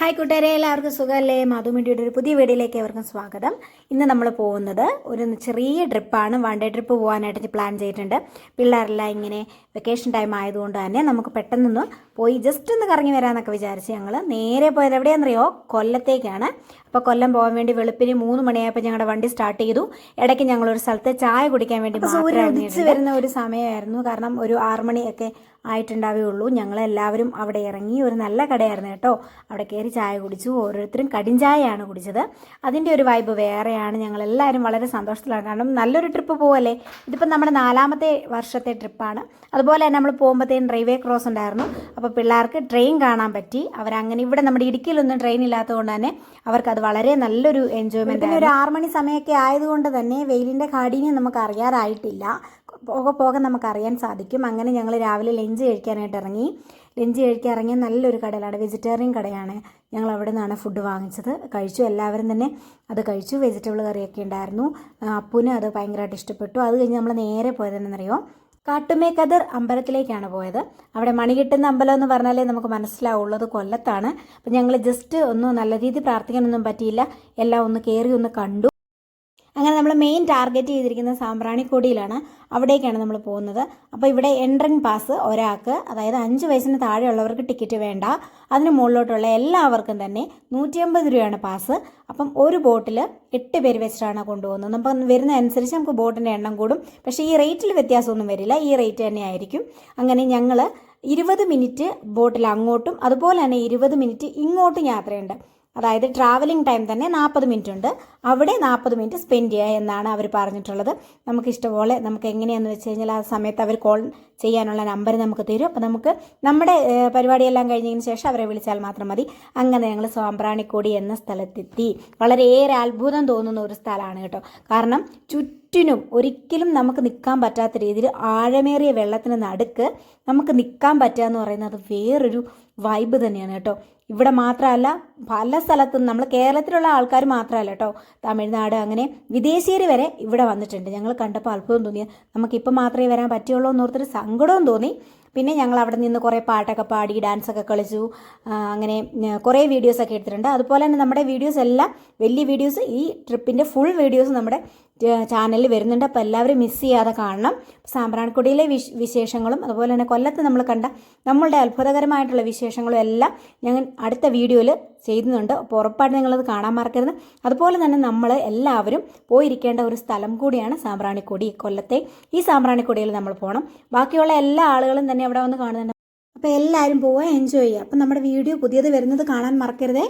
Hi കൂട്ടുകാരെ എല്ലാവർക്കും സുഖമല്ലേ? മാധുമിഡിയുടെ ഒരു പുതിയ വീഡിയോയിലേക്ക് എവർക്കും സ്വാഗതം. ഇന്ന് നമ്മൾ പോകുന്നത് ഒരു ചെറിയ ട്രിപ്പാണ്. വൺ ഡേ ട്രിപ്പ് പോകാനായിട്ട് പ്ലാൻ ചെയ്തിട്ടുണ്ട്. പിള്ളേരെല്ലാം ഇങ്ങനെ വെക്കേഷൻ ടൈം ആയതുകൊണ്ട് തന്നെ നമുക്ക് പെട്ടെന്നൊന്ന് പോയി ജസ്റ്റ് ഒന്ന് കറങ്ങി വരാമെന്നൊക്കെ വിചാരിച്ച് ഞങ്ങൾ നേരെ പോയത് എവിടെയാണെന്നറിയോ കൊല്ലത്തേക്കാണ്. അപ്പോൾ കൊല്ലം പോകാൻ വേണ്ടി വെളുപ്പിന് മൂന്ന് മണിയായപ്പോൾ ഞങ്ങളുടെ വണ്ടി സ്റ്റാർട്ട് ചെയ്തു. ഇടയ്ക്ക് ഞങ്ങൾ ഒരു സ്ഥലത്ത് ചായ കുടിക്കാൻ വേണ്ടി സൂര്യൻ ഉദിച്ച് വരുന്ന ഒരു സമയമായിരുന്നു. കാരണം ഒരു ആറ് മണിയൊക്കെ ആയിട്ടുണ്ടാവുകയുള്ളൂ. ഞങ്ങളെല്ലാവരും അവിടെ ഇറങ്ങി ഒരു നല്ല കടയായിരുന്നു കേട്ടോ. അവിടെ കയറി ചായ കുടിച്ചു. ഓരോരുത്തരും കടിഞ്ചായയാണ് കുടിച്ചത്. അതിന്റെ ഒരു വൈബ് വേറെയാണ്. ഞങ്ങളെല്ലാവരും വളരെ സന്തോഷത്തിലാണ്. കാരണം നല്ലൊരു ട്രിപ്പ് പോവല്ലേ? ഇതിപ്പോൾ നമ്മുടെ നാലാമത്തെ വർഷത്തെ ട്രിപ്പാണ് അതുപോലെ തന്നെ നമ്മൾ പോകുമ്പോഴത്തേനും റെയിൽവേ ക്രോസ് ഉണ്ടായിരുന്നു. അപ്പോൾ പിള്ളേർക്ക് ട്രെയിൻ കാണാൻ പറ്റി. അവരങ്ങനെ ഇവിടെ നമ്മുടെ ഇടുക്കിയിലൊന്നും ട്രെയിൻ ഇല്ലാത്തതുകൊണ്ട് തന്നെ അവർക്ക് അത് വളരെ നല്ലൊരു എൻജോയ്മെന്റ് ഒരു ആറ് മണി സമയമൊക്കെ ആയതുകൊണ്ട് തന്നെ വെയിലിന്റെ കാഠിന്യം നമുക്ക് അറിയാറായിട്ടില്ല. പോകെ പോകെ നമുക്കറിയാൻ സാധിക്കും. അങ്ങനെ ഞങ്ങൾ രാവിലെ ലഞ്ച് കഴിക്കാനായിട്ട് ഇറങ്ങി. ലഞ്ച് കഴിക്കാൻ ഇറങ്ങിയ നല്ലൊരു കടയിലാണ്. വെജിറ്റേറിയൻ കടയാണ് ഞങ്ങൾ അവിടെ നിന്നാണ് ഫുഡ് വാങ്ങിച്ചത്. കഴിച്ചു. എല്ലാവരും തന്നെ അത് കഴിച്ചു. വെജിറ്റബിൾ കറിയൊക്കെ ഉണ്ടായിരുന്നു. അപ്പുന് അത് ഭയങ്കരമായിട്ട് ഇഷ്ടപ്പെട്ടു. അത് കഴിഞ്ഞ് നമ്മൾ നേരെ പോയതെന്നറിയോ കാട്ടുമേക്കതിർ അമ്പലത്തിലേക്കാണ് പോയത്. അവിടെ മണി കിട്ടുന്ന അമ്പലം എന്ന് പറഞ്ഞാലേ നമുക്ക് മനസ്സിലാവുള്ളത് കൊല്ലത്താണ്. അപ്പം ഞങ്ങൾ ജസ്റ്റ് ഒന്ന് നല്ല രീതിയിൽ പ്രാർത്ഥിക്കാനൊന്നും പറ്റിയില്ല. എല്ലാം ഒന്ന് കയറി ഒന്ന് കണ്ടു. അങ്ങനെ നമ്മൾ മെയിൻ ടാർഗറ്റ് ചെയ്തിരിക്കുന്ന സാമ്പ്രാണിക്കൊടിയിലാണ് അവിടേക്കാണ് നമ്മൾ പോകുന്നത്. അപ്പോൾ ഇവിടെ എൻട്രൻ പാസ് ഒരാൾക്ക് അതായത് അഞ്ച് വയസ്സിന് താഴെയുള്ളവർക്ക് ടിക്കറ്റ് വേണ്ട. അതിന് മുകളിലോട്ടുള്ള എല്ലാവർക്കും തന്നെ നൂറ്റി അമ്പത് രൂപയാണ് പാസ് അപ്പം ഒരു ബോട്ടിൽ എട്ട് പേര് വെച്ചിട്ടാണ് കൊണ്ടുപോകുന്നത്. അപ്പം വരുന്ന അനുസരിച്ച് നമുക്ക് ബോട്ടിന്റെ എണ്ണം കൂടും. പക്ഷേ ഈ റേറ്റിൽ വ്യത്യാസമൊന്നും വരില്ല. ഈ റേറ്റ് തന്നെ ആയിരിക്കും. അങ്ങനെ ഞങ്ങൾ ഇരുപത് മിനിറ്റ് ബോട്ടിൽ അങ്ങോട്ടും അതുപോലെ തന്നെ ഇരുപത് മിനിറ്റ് ഇങ്ങോട്ടും യാത്രയുണ്ട്. അതായത് ട്രാവലിംഗ് ടൈം തന്നെ നാൽപ്പത് മിനിറ്റ് ഉണ്ട് അവിടെ നാൽപ്പത് മിനിറ്റ് സ്പെൻഡ് ചെയ്യുക എന്നാണ് അവർ പറഞ്ഞിട്ടുള്ളത്. നമുക്ക് ഇഷ്ടപോലെ നമുക്ക് എങ്ങനെയാണെന്ന് വെച്ച് കഴിഞ്ഞാൽ ആ സമയത്ത് അവർ കോൾ ചെയ്യാനുള്ള നമ്പർ നമുക്ക് തരും. അപ്പോൾ നമുക്ക് നമ്മുടെ പരിപാടിയെല്ലാം കഴിഞ്ഞതിന് ശേഷം അവരെ വിളിച്ചാൽ മാത്രം മതി. അങ്ങനെ ഞങ്ങൾ സാമ്പ്രാണിക്കോടി എന്ന സ്ഥലത്തെത്തി. വളരെയേറെ അത്ഭുതം തോന്നുന്ന ഒരു സ്ഥലമാണ് കേട്ടോ. കാരണം ചുറ്റിനും ഒരിക്കലും നമുക്ക് നിൽക്കാൻ പറ്റാത്ത രീതിയിൽ ആഴമേറിയ വെള്ളത്തിന് നടുക്ക് നമുക്ക് നിൽക്കാൻ പറ്റുക എന്ന് പറയുന്നത് വേറൊരു വൈബ് തന്നെയാണ് കേട്ടോ. ഇവിടെ മാത്രമല്ല പല സ്ഥലത്തും നമ്മൾ കേരളത്തിലുള്ള ആൾക്കാർ മാത്രമല്ല കേട്ടോ. തമിഴ്നാട് അങ്ങനെ വിദേശീയർ വരെ ഇവിടെ വന്നിട്ടുണ്ട്. ഞങ്ങൾ കണ്ടപ്പോൾ അത്ഭുതം തോന്നി നമുക്കിപ്പോൾ മാത്രമേ വരാൻ പറ്റുള്ളൂ എന്നോർത്തൊരു സങ്കടവും തോന്നി. പിന്നെ ഞങ്ങൾ അവിടെ നിന്ന് കുറേ പാട്ടൊക്കെ പാടി ഡാൻസൊക്കെ കളിച്ചു. അങ്ങനെ കുറേ വീഡിയോസൊക്കെ എടുത്തിട്ടുണ്ട്. അതുപോലെ തന്നെ നമ്മുടെ വീഡിയോസ് എല്ലാം വലിയ വീഡിയോസ് ഈ ട്രിപ്പിന്റെ ഫുൾ വീഡിയോസ് നമ്മുടെ ചാനലിൽ വരുന്നുണ്ട് അപ്പോൾ എല്ലാവരും മിസ് ചെയ്യാതെ കാണണം. സാമ്പ്രാൻകുടിയിലെ വിശ് വിശേഷങ്ങളും അതുപോലെ തന്നെ കൊല്ലത്ത് നമ്മൾ കണ്ട നമ്മളുടെ അത്ഭുതകരമായിട്ടുള്ള വിശേഷങ്ങളും എല്ലാം ഞങ്ങൾ അടുത്ത വീഡിയോയിൽ ചെയ്യുന്നുണ്ട് അപ്പോൾ ഉറപ്പായിട്ട് നിങ്ങളത് കാണാൻ മറക്കരുത്. അതുപോലെ തന്നെ നമ്മൾ എല്ലാവരും പോയിരിക്കേണ്ട ഒരു സ്ഥലം കൂടിയാണ് സാമ്പ്രാണിക്കൊടി കൊല്ലത്തെ ഈ സാമ്പ്രാണിക്കൊടിയിൽ നമ്മൾ പോകണം ബാക്കിയുള്ള എല്ലാ ആളുകളും തന്നെ അവിടെ വന്ന് കാണുന്നുണ്ട്. അപ്പോൾ എല്ലാവരും പോവാൻ എൻജോയ് ചെയ്യുക. അപ്പം നമ്മുടെ വീഡിയോ പുതിയത് വരുന്നത് കാണാൻ മറക്കരുതേ.